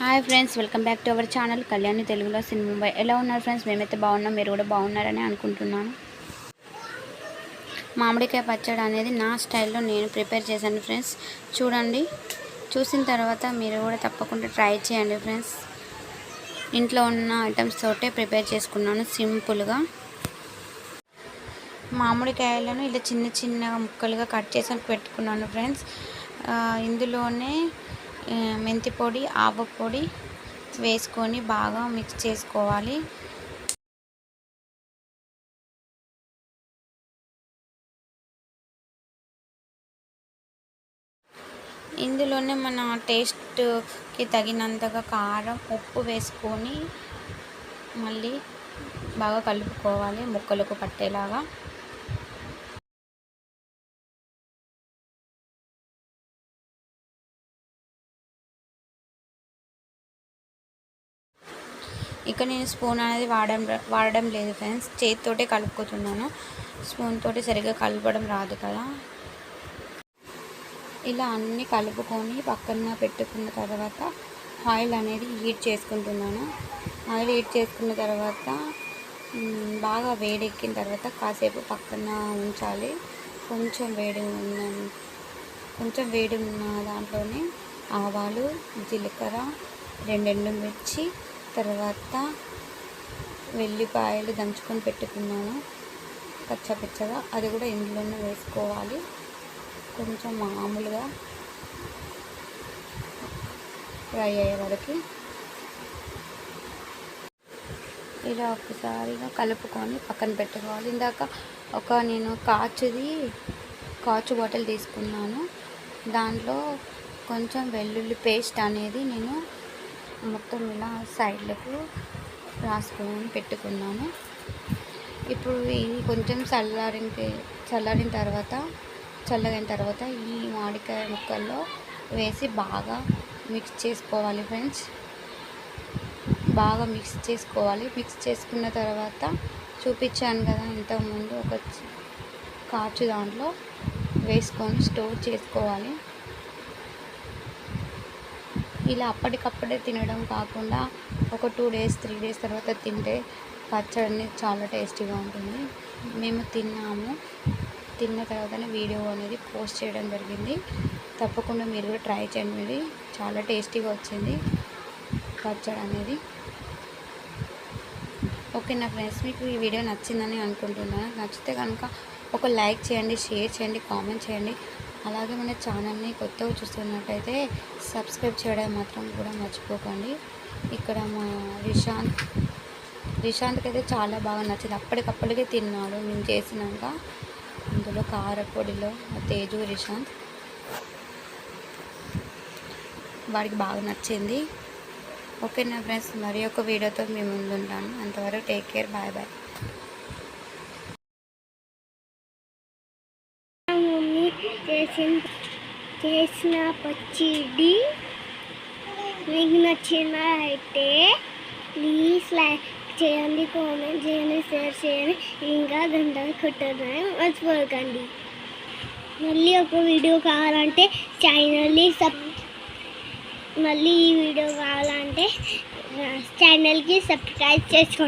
Hi friends welcome back to our channel Kalyani తెలుగులో సినిమా. ఎలా ఉన్నారు ఫ్రెండ్స్? మేమైతే బాగున్నాం మీరు కూడా బాగున్నారని అనుకుంటున్నాను. మామిడికాయ పచ్చడి అనేది నా స్టైల్లో నేను ప్రిపేర్ చేశాను ఫ్రెండ్స్. చూడండి చూసిన తర్వాత మీరు కూడా తప్పకుండా ట్రై చేయండి ఫ్రెండ్స్. ఇంట్లో ఉన్న ఐటమ్స్ తోటే ప్రిపేర్ చేసుకున్నాను సింపుల్గా. మామిడికాయలను ఇలా చిన్న చిన్న ముక్కలుగా కట్ చేసి పెట్టుకున్నాను ఫ్రెండ్స్. ఇందులోనే మెంతి పొడి ఆవ పొడి వేసుకొని బాగా మిక్స్ చేసుకోవాలి. ఇందులోనే మన టేస్ట్కి తగినంతగా కారం ఉప్పు వేసుకొని మళ్ళీ బాగా కలుపుకోవాలి ముక్కలకు పట్టేలాగా. ఇక నేను స్పూన్ అనేది వాడడం వాడడం లేదు ఫ్రెండ్స్. చేతితోటే కలుపుకుతున్నాను స్పూన్ తోటి సరిగ్గా కలపడం రాదు కదా. ఇలా అన్నీ కలుపుకొని పక్కన పెట్టుకున్న తర్వాత ఆయిల్ అనేది హీట్ చేసుకుంటున్నాను. ఆయిల్ హీట్ చేసుకున్న తర్వాత బాగా వేడెక్కిన తర్వాత కాసేపు పక్కన ఉంచాలి. కొంచెం వేడి ఉన్న కొంచెం వేడి ఉన్న దాంట్లోనే ఆవాలు జీలకర్ర రెండెండు మిర్చి తర్వాత వెల్లిపాయలు దంచుకొని పెట్టుకున్నాను. పచ్చపచ్చగా అది కూడా ఇందులోనే వేసుకోవాలి. కొంచెం మామూలుగా ఫ్రై అయ్యే వరకు. ఇలా ఒకసారిగా కలుపుకొని పక్కన పెట్టుకోవాలి. ఇందాక ఒక నేను కాచుది కాచు బాటిల్ తీసుకున్నాను. దాంట్లో కొంచెం వెల్లుల్లి పేస్ట్ అనేది నేను మొత్తం ఇలా సైడ్లకు రాసుకొని పెట్టుకున్నాను. ఇప్పుడు ఇది కొంచెం చల్లారిన చల్లారిన తర్వాత చల్లగైన తర్వాత ఈ మామిడికాయ ముక్కల్లో వేసి బాగా మిక్స్ చేసుకోవాలి ఫ్రెండ్స్ బాగా మిక్స్ చేసుకోవాలి. మిక్స్ చేసుకున్న తర్వాత చూపించాను కదా ఇంతకుముందు ఒక కాచు దాంట్లో వేసుకొని స్టోర్ చేసుకోవాలి. ఇలా అప్పటికప్పుడే తినడం కాకుండా ఒక టూ డేస్ త్రీ డేస్ తర్వాత తింటే పచ్చడి చాలా టేస్టీగా ఉంటుంది. మేము తిన్నాము. తిన్న తర్వాతనే వీడియో అనేది పోస్ట్ చేయడం జరిగింది. తప్పకుండా మీరు కూడా ట్రై చేయండి. ఇది చాలా టేస్టీగా వచ్చింది పచ్చడి అనేది. ఓకే నా ఫ్రెండ్స్ మీకు ఈ వీడియో నచ్చిందని అనుకుంటున్నాను. నచ్చితే కనుక ఒక లైక్ చేయండి షేర్ చేయండి కామెంట్ చేయండి. అలాగే మన ఛానల్ని కొత్తగా చూస్తున్నట్టయితే సబ్స్క్రైబ్ చేయడం మాత్రం కూడా మర్చిపోకండి. ఇక్కడ మా రిషాంత్ రిషాంత్కి అయితే చాలా బాగా నచ్చింది. అప్పటికప్పటికే తిన్నాడు. మేము చేసినాక అందులో కారపొడిలో తేజు రిషాంత్ వాడికి బాగా నచ్చింది. ఓకే నా ఫ్రెండ్స్ మరి ఒక వీడియోతో మీ ముందుంటాను. అంతవరకు టేక్ కేర్. Bye bye. చేసిన చేసిన పచ్చిడి మీకు నచ్చిన అయితే ప్లీజ్ లైక్ చేయండి కామెంట్ చేయండి షేర్ చేయండి. ఇంకా గంట కొట్టడం మర్చిపోకండి. మళ్ళీ ఒక వీడియో కావాలంటే ఛానల్ని సబ్ మళ్ళీ ఈ వీడియో కావాలంటే ఛానల్కి సబ్స్క్రైబ్ చేసుకోండి.